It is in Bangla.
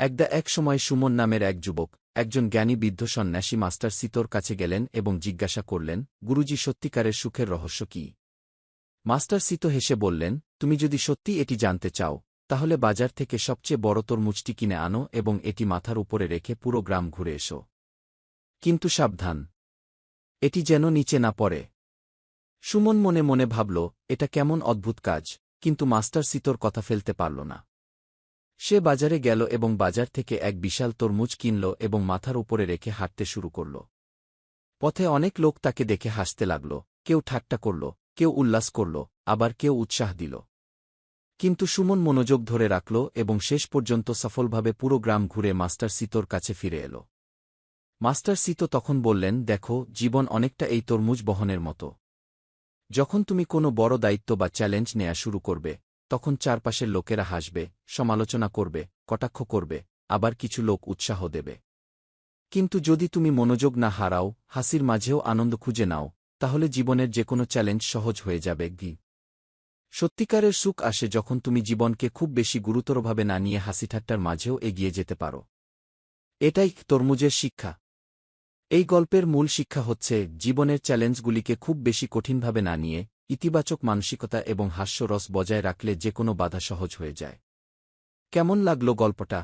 একদা এক সময় সুমন নামের এক যুবক, একজন জ্ঞানী বৃদ্ধ সন্ন্যাসী মাস্টার সিতোর কাছে গেলেন এবং জিজ্ঞাসা করলেন, গুরুজি, সত্যিকারের সুখের রহস্য কি? মাস্টার সিতো হেসে বললেন, তুমি যদি সত্যি এটি জানতে চাও, তাহলে বাজার থেকে সবচেয়ে বড় তরমুজটি কিনে আনো এবং এটি মাথার উপরে রেখে পুরো গ্রাম ঘুরে এসো। কিন্তু সাবধান, এটি যেন নিচে না পড়ে। সুমন মনে মনে ভাবল, এটা কেমন অদ্ভুত কাজ। কিন্তু মাস্টার সিতোর কথা ফেলতে পারল না। সে বাজারে গেল এবং বাজার থেকে এক বিশাল তরমুজ কিনল এবং মাথার উপরে রেখে হাঁটতে শুরু করল। পথে অনেক লোক তাকে দেখে হাসতে লাগল, কেউ ঠাট্টা করল, কেউ উল্লাস করল, আবার কেউ উৎসাহ দিল। কিন্তু সুমন মনোযোগ ধরে রাখল এবং শেষ পর্যন্ত সফলভাবে পুরো গ্রাম ঘুরে মাস্টার সিতোর কাছে ফিরে এল। মাস্টার সিতো তখন বললেন, দেখো, জীবন অনেকটা এই তরমুজ বহনের মতো। যখন তুমি কোনো বড় দায়িত্ব বা চ্যালেঞ্জ নেয়া শুরু করবে তখন চারপাশের লোকেরা হাসবে, সমালোচনা করবে, কটাক্ষ করবে, আবার কিছু লোক উৎসাহ দেবে। কিন্তু যদি তুমি মনোযোগ না হারাও, হাসির মাঝেও আনন্দ খুঁজে নাও, তাহলে জীবনের যে কোনো চ্যালেঞ্জ সহজ হয়ে যাবে, গি। সত্যিকারের সুখ আসে যখন তুমি জীবনকে খুব বেশি গুরুতরভাবে না নিয়ে হাসিঠাট্টার মাঝেও এগিয়ে যেতে পারো। এটাই তরমুজের শিক্ষা। এই গল্পের মূল শিক্ষা হচ্ছে, জীবনের চ্যালেঞ্জগুলিকে খুব বেশি কঠিনভাবে না নিয়ে ইতিবাচক মানসিকতা এবং হাস্যরস বজায় রাখলে যে কোনো বাধা সহজ হয়ে যায়। কেমন লাগল গল্পটা?